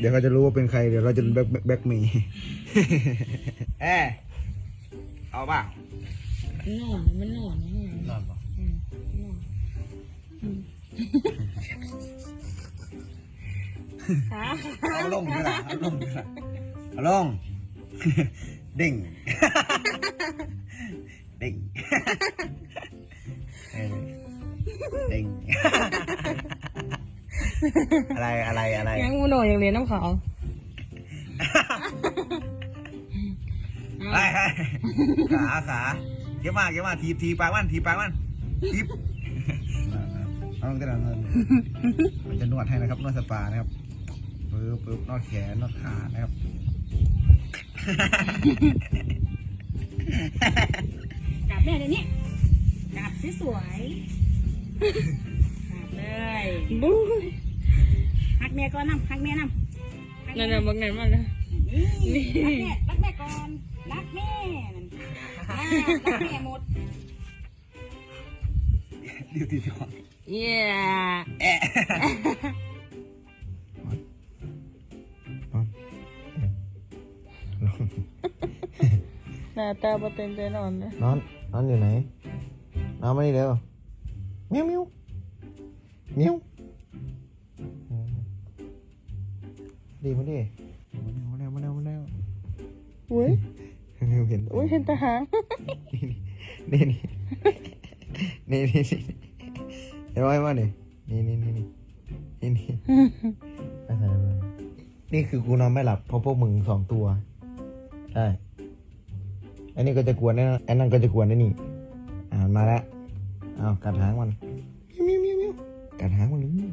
เดี๋ยวเขาจะรู้ว่าเป็นใคร เดี๋ยวเราจะแบ็คแบ็คมีแอะเอาป่ะมันนอนมันนอนนะนอนป่ะอืมนอนอืมขาเอาลงดีกว่าเอาลงดีกว่าเอาลงเด้งเด้งเออเด้ง อะไรอะไรอะไรยังมูโนยังเรียนน้ำเขาไปไปขาขาเกี่ยวมาเกี่ยวมาทีบทีบปากมันทีบปากมันทีบเอาลงกระดานเงินมันจะนวดให้นะครับนวดสปานะครับปึ๊บปึ๊บนวดแขนนวดขานะครับกลับแม่เดี๋ยวนี้กลับสวยๆกลับเลยบู๊ฮักแม่ก่อนน้ำฮักแม่น้ำนั่นน่ะบักไหนมาเลยนี่รักแม่รักแม่ก่อนรักแม่นั่นอ่ารักแม่หมดเดี๋ยวทีจอนเย้แอะนอนหน้าตาบ่เต็มใจนอนเลยนอนนอนอยู่ไหนนอนมานี่เร็วเมียวเมียวเมียว ดีมาดิมาเร็วมาเร็วมาเร็วอุ้ยมาเร็วเห็นอุ้ยเห็นทหารนี่นี่นี่นี่นี่เห็นไหมมาดินี่นี่นี่นี่นี่นี่ไปไหนมานี่คือกูนอนไม่หลับเพราะพวกมึงสองตัวใช่อันนี้ก็จะกวนไอ้นั่นไอ้นั่นก็จะกวนไอ้นี่อ่ามาแล้วอ้าวกัดหางมันมิวมิวมิวมิวกัดหางมันเลย